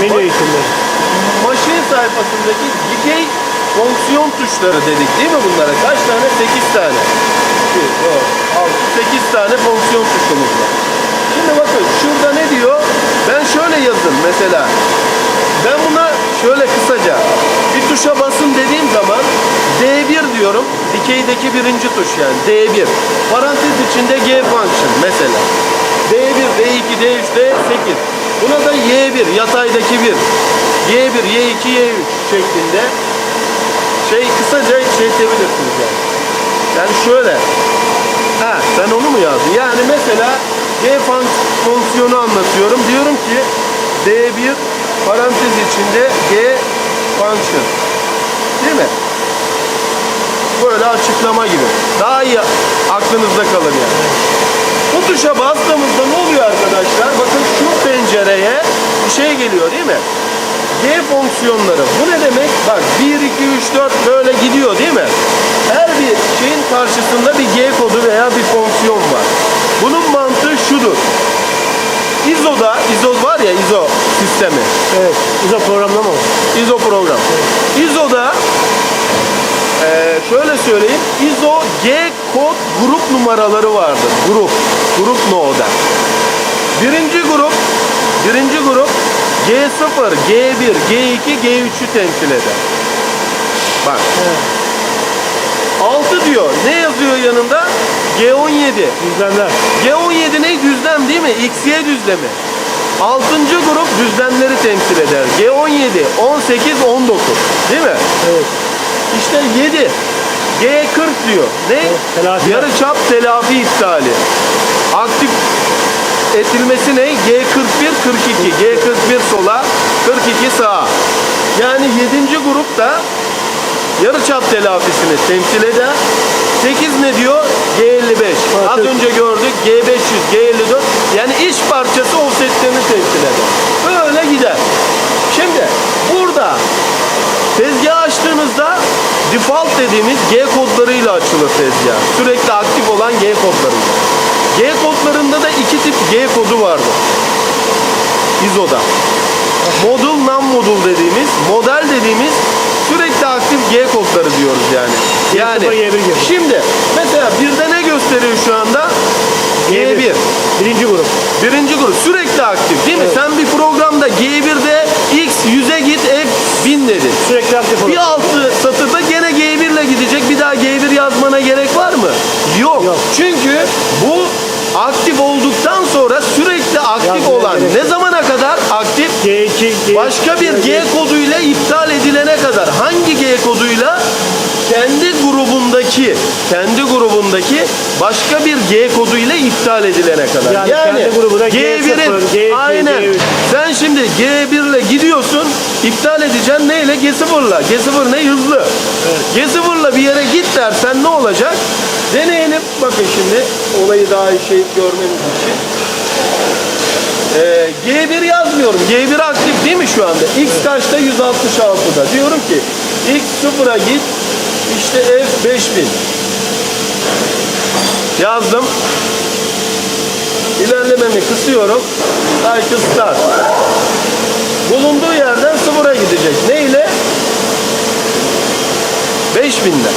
Menü eğitimleri. Maşin sayfasındaki dikey fonksiyon tuşları dedik değil mi bunlara? Kaç tane? 8 tane. 2, 4, 6, 8 tane fonksiyon tuşumuz var. Şimdi bakın şurada ne diyor? Ben şöyle yazdım mesela. Ben buna şöyle kısaca bir tuşa basın dediğim zaman D1 diyorum. Dikeydeki birinci tuş yani D1. Parantez içinde G function mesela. D1, D2, D3, D8. Buna da Y1 yataydaki bir. Y1, Y2, Y3 şeklinde şey kısaca edebilirsiniz yani. Yani şöyle. Ha sen onu mu yazdın? Yani mesela fun- fonksiyonu anlatıyorum. Diyorum ki D1 parantez içinde G function. Değil mi? Böyle açıklama gibi. Daha iyi aklınızda kalır yani. Bu tuşa bastığımızda ne oluyor? Bakın şu pencereye bir şey geliyor değil mi? G fonksiyonları. Bu ne demek? Bak 1, 2, 3, 4 böyle gidiyor değil mi? Her bir şeyin karşısında bir G kodu veya bir fonksiyon var. Bunun mantığı şudur. ISO'da, ISO var ya ISO sistemi. Evet. Uza programlama. ISO program. ISO'da eee, şöyle söyleyeyim. ISO G kod grup numaraları vardır. Grup. Grup no'da. Birinci grup birinci grup G0, G1, G2, G3'ü temsil eder. Bak. 6 diyor. Ne yazıyor yanında? G17. Düzlemler. G17 ne? Düzlem değil mi? XY düzlemi. Altıncı grup düzlemleri temsil eder. G17, 18, 19. Değil mi? Evet. İşte 7. G40 diyor. Ne? telafi. Yarı çap telafi iptali. Aktif edilmesi ne? G41, 42. G41 sola, 42 sağa. Yani 7. grup da yarı çap telafisini temsil eder. 8 ne diyor? G55. Az önce gördük G500, G54. Yani iş parçası offsetlerini temsil eder. Böyle gider. Şimdi burada Tezgah açtığınızda default dediğimiz G kodlarıyla açılır tezgah. Sürekli aktif olan G kodlarıyla. G kodlarında da iki tip G kodu vardır. ISO'da. Modul, non-modul dediğimiz, model dediğimiz sürekli aktif G kodları diyoruz yani. Yani Y0, Y1 gibi. şimdi mesela birde ne gösteriyor şu anda? G1. Birinci grup. Birinci grup sürekli aktif değil mi? Evet. Sen bir programda G1'de X 100'e git F 1000 dedin. Sürekli aktif olur. Bir altı satırda gene G1 ile gidecek. Bir daha G1 yazmana gerek var mı? Yok. Yok. Çünkü bu aktif olduktan sonra sürekli aktif Yazmaya olan gerek ne zamana kadar aktif? G2, G Başka bir G koduyla iptal edilene kadar hangi G koduyla? Kendi grubundaki kendi grubundaki başka bir G koduyla iptal edilene kadar. Yani kendi grubuna G1'in G0, G2, aynen. G3. Sen şimdi G1 ile gidiyorsun, iptal edeceksin neyle? G0 ile. G0 ne? Hızlı. G0 ile bir yere git dersen ne olacak? Deneyelim. Bakın şimdi olayı daha iyi şey görmeniz için. Ee, G1 yazmıyorum. G1 aktif değil mi şu anda? X kaçta? 166'da. Diyorum ki X sıfıra git. İşte F 5000. Yazdım. İlerlememi kısıyorum. Cycle start. Bulunduğu yerden sıfıra gidecek. Ne ile? 5000'de.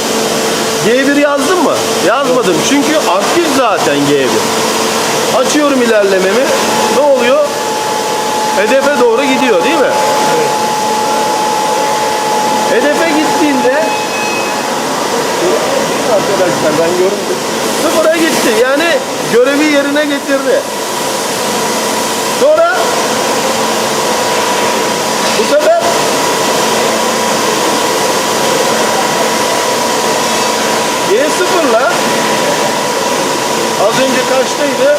G1 yazdım mı? Yazmadım. Çünkü aktif zaten G1. Açıyorum ilerlememi. Ne oluyor? Hedefe doğru gidiyor değil mi? Hedefe gittiğinde arkadaşlar ben görüntü sıfıra gitti. Yani görevi yerine getirdi. Sonra bu sefer G sıfırla az önce kaçtaydı?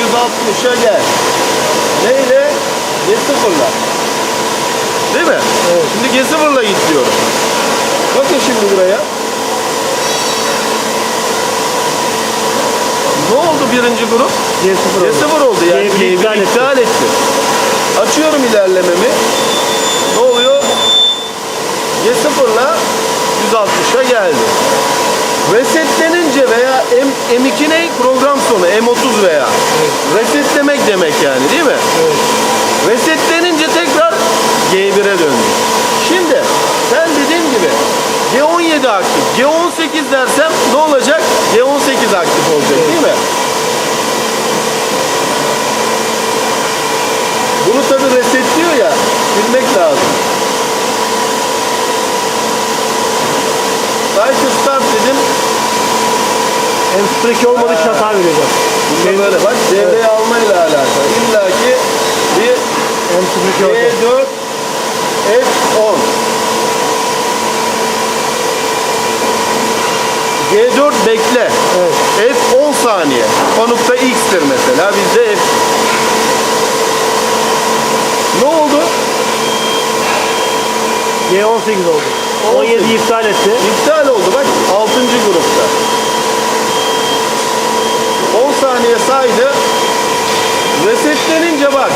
160'a gel. Neyle? G sıfırla. Değil mi? Evet. Şimdi G sıfırla git diyorum. Bakın şimdi buraya. Ne oldu birinci grup? G0 oldu. G0 oldu yani. G1 G1 iptal iptal, etti. etti. Açıyorum ilerlememi. Ne oluyor? G0'la 160'a geldi. Resetlenince veya M, M2 ne? Program sonu M30 veya. Evet. Resetlemek demek yani değil mi? Evet. Resetlenince tekrar G1'e döndü. Şimdi ben dediğim gibi G17 aktif. G18 dersem ne olacak? G18 aktif olacak evet. değil mi? Bunu tabi resetliyor ya bilmek lazım. Cycle start dedim, M02 olmadığı için hata vereceğim. bunda böyle bak devreye almayla alakalı. İlla ki bir M02 olacak. G4 F10 G4 bekle. Evet. F10 saniye. Konukta X'tir mesela. Bizde F. Ne oldu? G18 oldu. 17 iptal etti. İptal oldu bak 6. grupta. 10 saniye saydı. Resetlenince bak.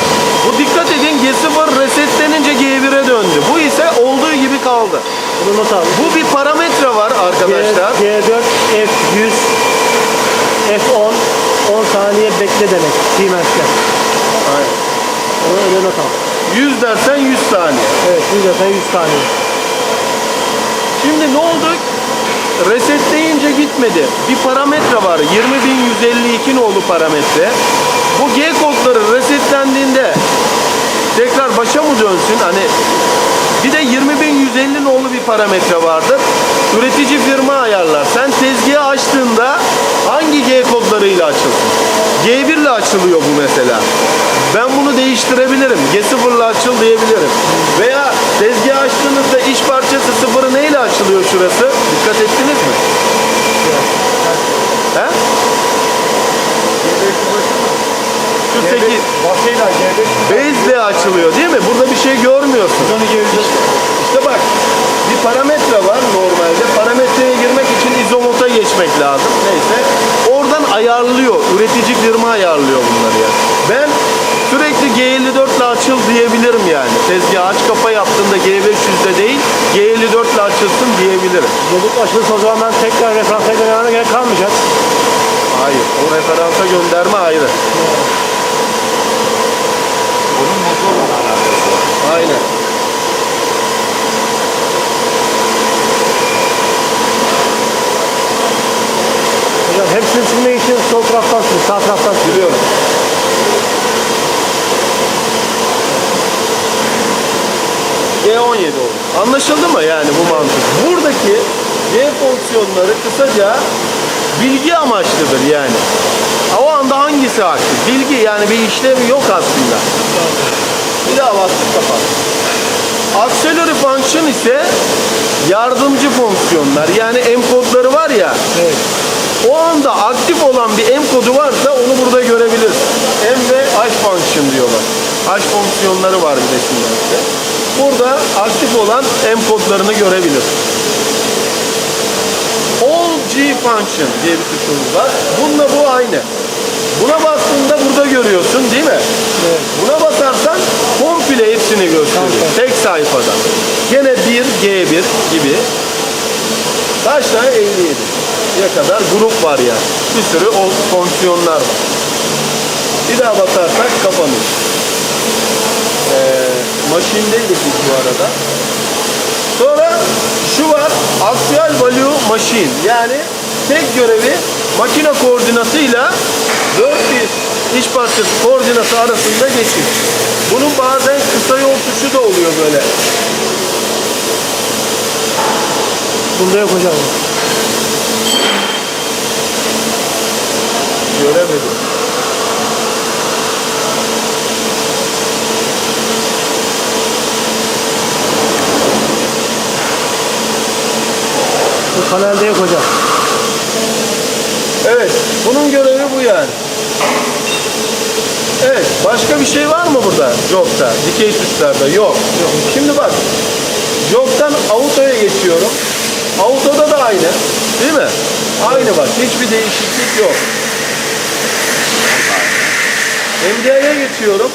Bu dikkat edin G0 resetlenince G1'e döndü. Bu ise olduğu gibi kaldı. Bunu not al. Bu bir parametre var arkadaşlar. G, G4 F100 F10 10 saniye bekle demek Siemens'te. Aynen. Onu öyle not al. 100 dersen 100 saniye. Evet 100 zaten 100 saniye. Şimdi ne oldu? Resetleyince gitmedi. Bir parametre var. 20152 nolu parametre. Bu G kodları resetlendiğinde tekrar başa mı dönsün? Hani bir de 20150 nolu bir parametre vardır. Üretici firma ayarlar. Sen tezgahı açtığında hangi G kodlarıyla açılsın? G1 ile açılıyor bu mesela. Ben bunu değiştirebilirim. G0 ile açıl diyebilirim. Veya tezgahı açtığınızda iş parçası sıfırı neyle açılıyor şurası? Dikkat ettiniz mi? He? Şu 8 Başıyla G5 Bezle açılıyor değil mi? Burada bir şey görmüyorsun. 12 İşte bak bir parametre var normalde. Parametreye girmek için izomota geçmek lazım. Neyse. Oradan ayarlıyor. Üretici firma ayarlıyor bunları ya. Ben sürekli G54 ile açıl diyebilirim yani. Tezgah aç kapa yaptığında G500'de değil G54 ile açılsın diyebilirim. Dedik açılırsa o zaman ben tekrar referansa göndermeme gerek kalmayacak. Hayır. O referansa gönderme ayrı. Onun motorla alakası var. Aynen. Hocam hepsini silmek için sol taraftan sil, sağ taraftan. Biliyorum. G17 oldu. Anlaşıldı mı yani bu mantık? Buradaki G fonksiyonları kısaca bilgi amaçlıdır yani. O anda hangisi aktif? Bilgi yani bir işlevi yok aslında. Bir daha bastık kapat. Auxiliary function ise yardımcı fonksiyonlar. Yani M kodları var ya. Evet. O anda aktif olan bir M kodu varsa onu burada görebiliriz. M ve H function diyorlar. H fonksiyonları var bir de şimdi. Burada aktif olan M kodlarını görebilir. All G function diye bir tuşumuz var. Bununla bu aynı. Buna bastığında burada görüyorsun değil mi? Evet. Buna basarsan komple hepsini gösteriyor. Tamam. Tek sayfada. Gene 1, G1 gibi. Kaç tane? 57. Ya kadar grup var yani. Bir sürü o fonksiyonlar var. Bir daha basarsak kapanır. Maşindeydik biz bu arada. Sonra şu var. Axial value machine. Yani tek görevi makine koordinatıyla 4 bir iş parçası koordinatı arasında geçim. Bunun bazen kısa yol tuşu da oluyor böyle. Bunda yok hocam. Göremedim. Panelde yok hocam. Evet, bunun görevi bu yani. Evet, başka bir şey var mı burada job'ta, dikey tuşlarda? Yok. Şimdi bak, job'tan auto'ya geçiyorum. Auto'da da aynı, değil mi? Aynı bak, hiçbir değişiklik yok. MDI'ye geçiyorum.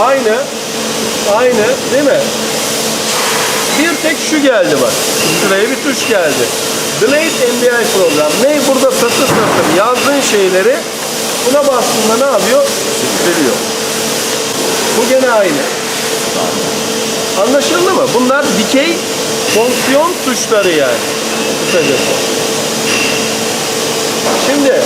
Aynı, aynı, değil mi? Bir tek şu geldi bak. Şuraya bir tuş geldi. Delete MDI program. Ne burada satır satır yazdığın şeyleri buna bastığında ne yapıyor? Veriyor. Bu gene aynı. Anlaşıldı mı? Bunlar dikey Fonksiyon tuşları yani. Kısacası. Şimdi